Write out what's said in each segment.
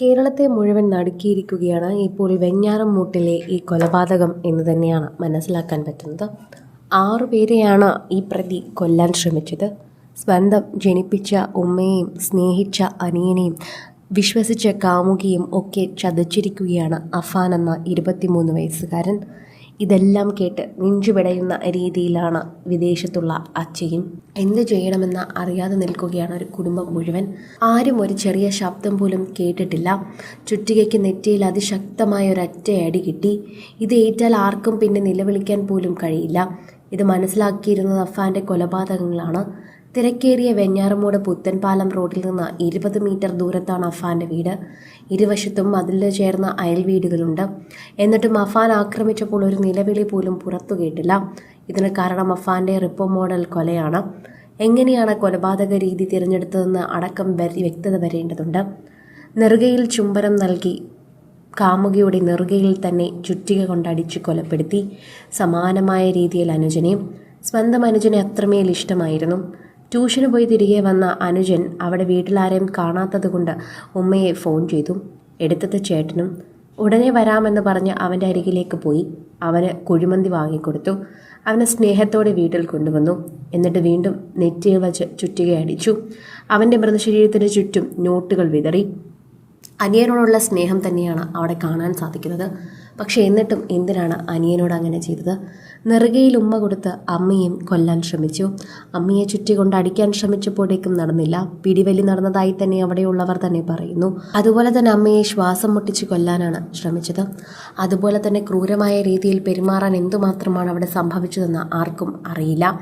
കേരളത്തെ മുഴുവൻ നടുക്കിയിരിക്കുകയാണ്. ഇപ്പോൾ വെഞ്ഞാറമ്മൂട്ടിലെ ഈ കൊലപാതകം എന്ന് തന്നെയാണ് മനസ്സിലാക്കാൻ പറ്റുന്നത്. ആറുപേരെയാണ് ഈ പ്രതി കൊല്ലാൻ ശ്രമിച്ചത്. സ്വന്തം ജനിപ്പിച്ച ഉമ്മയെയും സ്നേഹിച്ച അനിയനെയും വിശ്വസിച്ച കാമുകിയും ഒക്കെ ചതച്ചിരിക്കുകയാണ് അഫാൻ എന്ന ഇരുപത്തിമൂന്ന് വയസ്സുകാരൻ. ഇതെല്ലാം കേട്ട് നെഞ്ചുപിടയുന്ന രീതിയിലാണ് വിദേശത്തുള്ള അച്ഛയും. എന്ത് ചെയ്യണമെന്ന് അറിയാതെ നിൽക്കുകയാണ് ഒരു കുടുംബം മുഴുവൻ. ആരും ഒരു ചെറിയ ശബ്ദം പോലും കേട്ടിട്ടില്ല. ചുറ്റികയ്ക്ക് നെറ്റിയിൽ അതിശക്തമായ ഒരൊറ്റ അടി കിട്ടി. ഇത് ഏറ്റാൽ ആർക്കും പിന്നെ നിലവിളിക്കാൻ പോലും കഴിയില്ല. ഇത് മനസ്സിലാക്കിയിരുന്നത് അഫാന്റെ കൊലപാതകങ്ങളാണ്. തിരക്കേറിയ വെഞ്ഞാറമൂട് പുത്തൻപാലം റോഡിൽ നിന്ന് ഇരുപത് മീറ്റർ ദൂരത്താണ് അഫാന്റെ വീട്. ഇരുവശത്തും മതിലിന് ചേർന്ന അയൽ വീടുകളുണ്ട്. എന്നിട്ടും അഫാൻ ആക്രമിച്ചപ്പോൾ ഒരു നിലവിളി പോലും പുറത്തു കേട്ടില്ല. ഇതിന് കാരണം അഫാന്റെ റിപ്പോ മോഡൽ കൊലയാണ്. എങ്ങനെയാണ് കൊലപാതക രീതി തിരഞ്ഞെടുത്തതെന്ന് അടക്കം വ്യക്തത വരേണ്ടതുണ്ട്. നെറുകയിൽ ചുംബനം നൽകി കാമുകിയുടെ നെറുകയിൽ തന്നെ ചുറ്റിക കൊണ്ടടിച്ച് കൊലപ്പെടുത്തി. സമാനമായ രീതിയിൽ അനുജനെയും സ്വന്തം അനുജനെ അത്രമേൽ ഇഷ്ടമായിരുന്നു. ട്യൂഷന് പോയി തിരികെ വന്ന അനുജൻ അവിടെ വീട്ടിലാരെയും കാണാത്തതുകൊണ്ട് ഉമ്മയെ ഫോൺ ചെയ്തു. എടുത്തത് ചേട്ടനും. ഉടനെ വരാമെന്ന് പറഞ്ഞ് അവന്റെ അരികിലേക്ക് പോയി. അവന് കുഴിമന്തി വാങ്ങിക്കൊടുത്തു. അവനെ സ്നേഹത്തോടെ വീട്ടിൽ കൊണ്ടുവന്നു. എന്നിട്ട് വീണ്ടും നെറ്റിയിൽ വച്ച് ചുറ്റിക അടിച്ചു. അവന്റെ മൃതശരീരത്തിന് ചുറ്റും നോട്ടുകൾ വിതറി. അനിയനോടുള്ള സ്നേഹം തന്നെയാണ് അവിടെ കാണാൻ സാധിക്കുന്നത്. പക്ഷേ എന്നിട്ടും എന്തിനാണ് അനിയനോട് അങ്ങനെ ചെയ്തത്? നെറുകയിൽ ഉമ്മ കൊടുത്ത് അമ്മയും കൊല്ലാൻ ശ്രമിച്ചു. അമ്മയെ ചുറ്റിക്കൊണ്ട് അടിക്കാൻ ശ്രമിച്ചപ്പോഴേക്കും നടന്നില്ല. പിടിവലി നടന്നതായി തന്നെ അവിടെയുള്ളവർ തന്നെ പറയുന്നു. അതുപോലെ തന്നെ അമ്മയെ ശ്വാസം മുട്ടിച്ച് കൊല്ലാനാണ് ശ്രമിച്ചത്. അതുപോലെ തന്നെ ക്രൂരമായ രീതിയിൽ പെരുമാറാൻ എന്തുമാത്രമാണ് അവിടെ സംഭവിച്ചതെന്ന് ആർക്കും അറിയില്ല.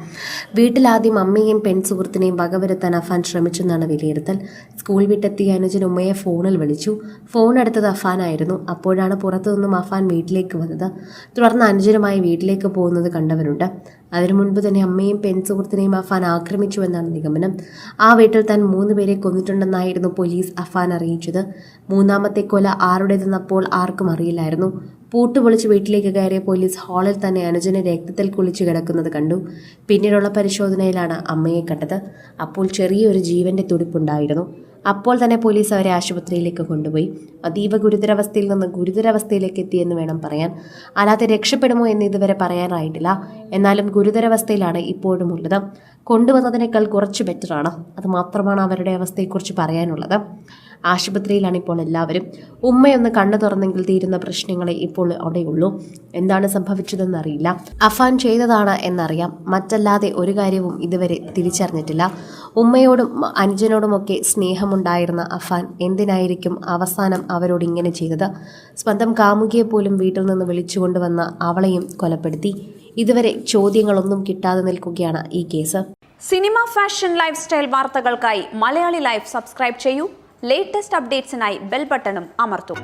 വീട്ടിലാദ്യം അമ്മയെയും പെൺസുഹൃത്തിനെയും വകവരുത്താൻ അഫാൻ ശ്രമിച്ചെന്നാണ് വിലയിരുത്തൽ. സ്കൂൾ വിട്ടെത്തിയ അനുജൻ ഉമ്മയെ ഫോണിൽ വിളിച്ചു. ഫോൺ എടുത്തത് അഫാനായിരുന്നു. അപ്പോഴാണ് പുറത്തുനിന്നും അഫാൻ വീട്ടിലേക്ക് വന്നത്. തുടർന്ന് അനുജനുമായി വീട്ടിലേക്ക് പോകുന്നത് കണ്ടവരുണ്ട്. അതിനു മുൻപ് തന്നെ അമ്മയും പെൺസുഹൃത്തിനെയും അഫാൻ ആക്രമിച്ചു എന്നാണ് നിഗമനം. ആ വീട്ടിൽ താൻ മൂന്ന് പേരെ കൊന്നിട്ടുണ്ടെന്നായിരുന്നു പോലീസ് അഫാൻ അറിയിച്ചത്. മൂന്നാമത്തെ കൊല ആരുടേതെന്നപ്പോൾ ആർക്കും അറിയില്ലായിരുന്നു. പൂട്ട് പൊളിച്ച് വീട്ടിലേക്ക് കയറിയ പോലീസ് ഹാളിൽ തന്നെ അനുജനെ രക്തത്തിൽ കുളിച്ചു കിടക്കുന്നത് കണ്ടു. പിന്നീടുള്ള പരിശോധനയിലാണ് അമ്മയെ കണ്ടത്. അപ്പോൾ ചെറിയൊരു ജീവന്റെ തുടിപ്പുണ്ടായിരുന്നു. അപ്പോൾ തന്നെ പോലീസ് അവരെ ആശുപത്രിയിലേക്ക് കൊണ്ടുപോയി. അതീവ ഗുരുതരാവസ്ഥയിൽ നിന്ന് ഗുരുതരാവസ്ഥയിലേക്ക് എത്തിയെന്ന് വേണം പറയാൻ. അല്ലാതെ രക്ഷപ്പെടുമോ എന്ന് ഇതുവരെ പറയാനായിട്ടില്ല. എന്നാലും ഗുരുതരാവസ്ഥയിലാണ് ഇപ്പോഴും ഉള്ളത്. കൊണ്ടുവന്നതിനേക്കാൾ കുറച്ച് ബെറ്ററാണ് അത് മാത്രമാണ് അവരുടെ അവസ്ഥയെക്കുറിച്ച് പറയാനുള്ളത്. ആശുപത്രിയിലാണ് ഇപ്പോൾ എല്ലാവരും. ഉമ്മയൊന്ന് കണ്ണു തുറന്നെങ്കിൽ തീരുന്ന പ്രശ്നങ്ങളെ ഇപ്പോൾ അവിടെയുള്ളൂ. എന്താണ് സംഭവിച്ചതെന്ന് അറിയില്ല. അഫാൻ ചെയ്തതാണ് എന്നറിയാം. മറ്റല്ലാതെ ഒരു കാര്യവും ഇതുവരെ തിരിച്ചറിഞ്ഞിട്ടില്ല. ഉമ്മയോടും അനുജനോടുമൊക്കെ സ്നേഹമുണ്ടായിരുന്ന അഫാൻ എന്തിനായിരിക്കും അവസാനം അവരോട് ഇങ്ങനെ ചെയ്തത്? സ്വന്തം കാമുകിയെ പോലും വീട്ടിൽ നിന്ന് വിളിച്ചുകൊണ്ടുവന്ന അവളെയും കൊലപ്പെടുത്തി. ഇതുവരെ ചോദ്യങ്ങളൊന്നും കിട്ടാതെ നിൽക്കുകയാണ് ഈ case. Cinema fashion life style വാർത്തകൾക്കായി മലയാളി ലൈഫ് സബ്സ്ക്രൈബ് ചെയ്യൂ. ലേറ്റസ്റ്റ് അപ്ഡേറ്റ്സിനായി ബെൽ ബട്ടണും അമർത്തും.